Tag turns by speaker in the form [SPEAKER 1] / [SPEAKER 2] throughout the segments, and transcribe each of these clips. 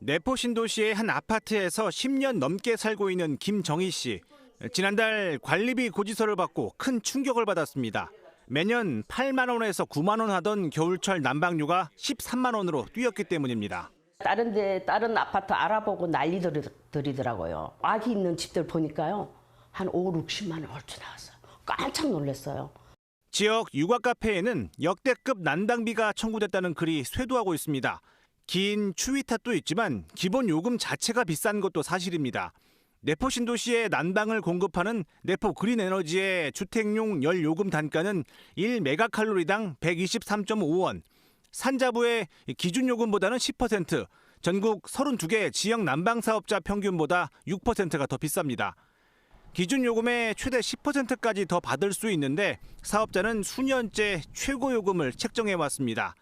[SPEAKER 1] 내포 신도시의 한 아파트에서 10년 넘게 살고 있는 김정희 씨. 지난달 관리비 고지서를 받고 큰 충격을 받았습니다. 매년 8만 원에서 9만 원 하던 겨울철 난방료가 13만 원으로 뛰었기 때문입니다.
[SPEAKER 2] 다른 데 다른 아파트 알아보고 난리들이더라고요. 아기 있는 집들 보니까요. 한 5, 60만 원 얼추 나왔어요. 깜짝 놀랐어요.
[SPEAKER 1] 지역 육아 카페에는 역대급 난방비가 청구됐다는 글이 쇄도하고 있습니다. 긴 추위 탓도 있지만 기본 요금 자체가 비싼 것도 사실입니다. 내포 신도시에 난방을 공급하는 내포 그린 에너지의 주택용 열 요금 단가는 1메가칼로리당 123.5원. 산자부의 기준 요금보다는 10%, 전국 32개 지역 난방 사업자 평균보다 6%가 더 비쌉니다. 기준 요금의 최대 10%까지 더 받을 수 있는데 사업자는 수년째 최고 요금을 책정해 왔습니다.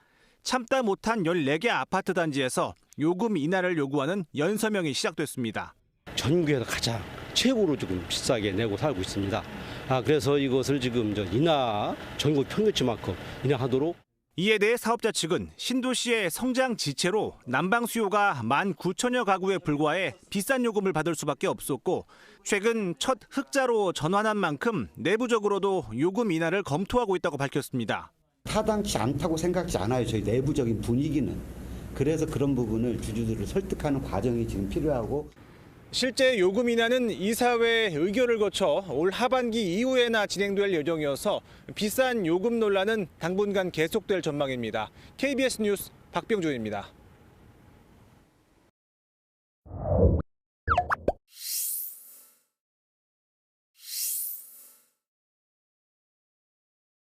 [SPEAKER 1] 참다 못한 14개 아파트 단지에서 요금 인하를 요구하는 연서명이 시작됐습니다.
[SPEAKER 3] 전국에서 가장 최고로 지금 비싸게 내고 살고 있습니다. 아 그래서 이것을 지금 저 인하 전국 평균치만큼 인하하도록
[SPEAKER 1] 이에 대해 사업자 측은 신도시의 성장 지체로 난방 수요가 19,000여 가구에 불과해 비싼 요금을 받을 수밖에 없었고 최근 첫 흑자로 전환한 만큼 내부적으로도 요금 인하를 검토하고 있다고 밝혔습니다.
[SPEAKER 4] 타당치 않다고 생각지 않아요. 저희 내부적인 분위기는. 그래서 그런 부분을 주주들을 설득하는 과정이 지금 필요하고
[SPEAKER 1] 실제 요금 인하는 이사회 의결을 거쳐 올 하반기 이후에나 진행될 예정이어서 비싼 요금 논란은 당분간 계속될 전망입니다. KBS 뉴스 박병준입니다.